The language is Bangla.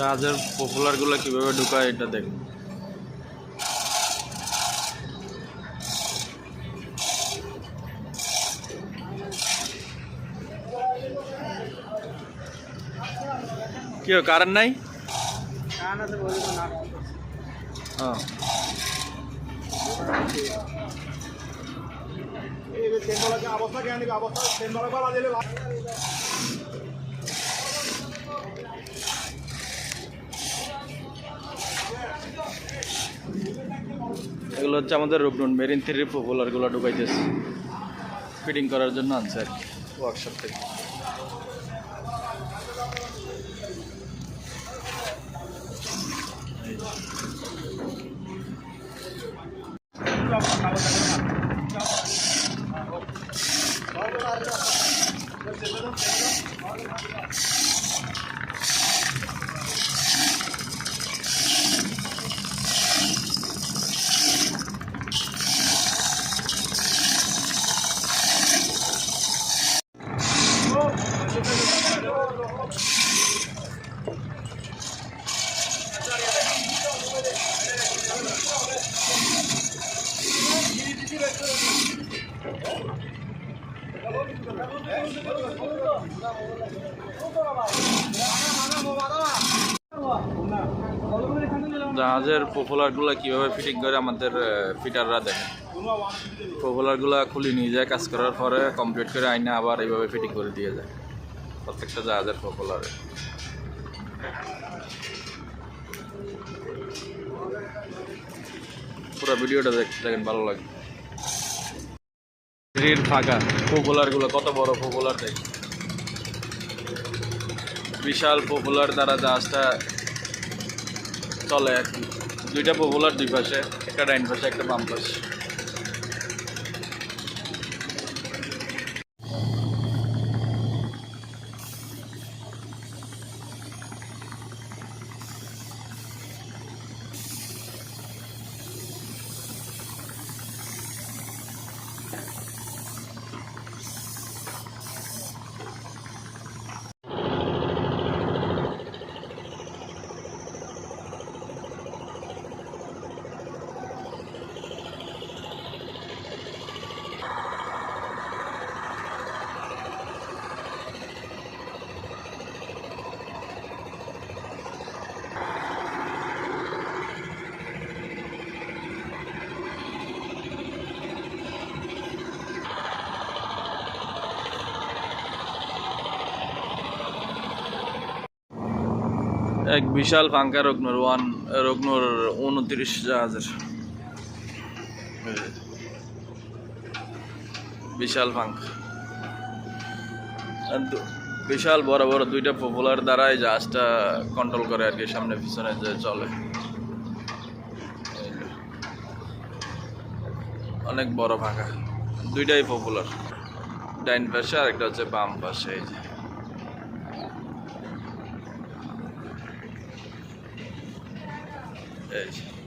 জাহাজের পপুলারগুলো কীভাবে ঢুকায় এটা দেখুন কি কারেন্ট নাই? অবস্থা এগুলো হচ্ছে আমাদের রূপনুন মেরিন থ্রির পপুলারগুলো ঢুকাইতেছে ফিটিং করার জন্য আনছে আর কি ওয়ার্কশপ থেকে এই যে। জাহাজের পপুলারগুলো কীভাবে ফিটিং করে আমাদের ফিটাররা দেখে। পপুলারগুলো খুলে নিয়ে যায় কাজ করার পরে কমপ্লিট করে আইনা আবার এইভাবে ফিটিং করে দিয়ে যায়। প্রত্যেকটা জাহাজের পপুলারে পুরো ভিডিওটা দেখ দেখেন, ভালো লাগে। ট্রেন ফাঁকা পপুলারগুলো কত বড় পপুলার দেখ। বিশাল পপুলার দ্বারা জাহাজটা চলে কি। দুইটা পপুলার দুই পাশে, একটা ডাইন পাশে, একটা বাম পাশে। এক বিশাল ফাঙ্কা রগ্নর, ওয়ান, রগ্নর উনত্রিশ জাহাজের। বিশাল দু- বিশাল বড় বড় দুইটা পপুলার দ্বারাই জাহাজটা কন্ট্রোল করে আর কি, সামনে পিছনে যে চলে। অনেক বড় ফাঁকা দুইটাই পপুলার ডাইন পাশে আর একটা হচ্ছে বাম পাশে, এই যে। এই যে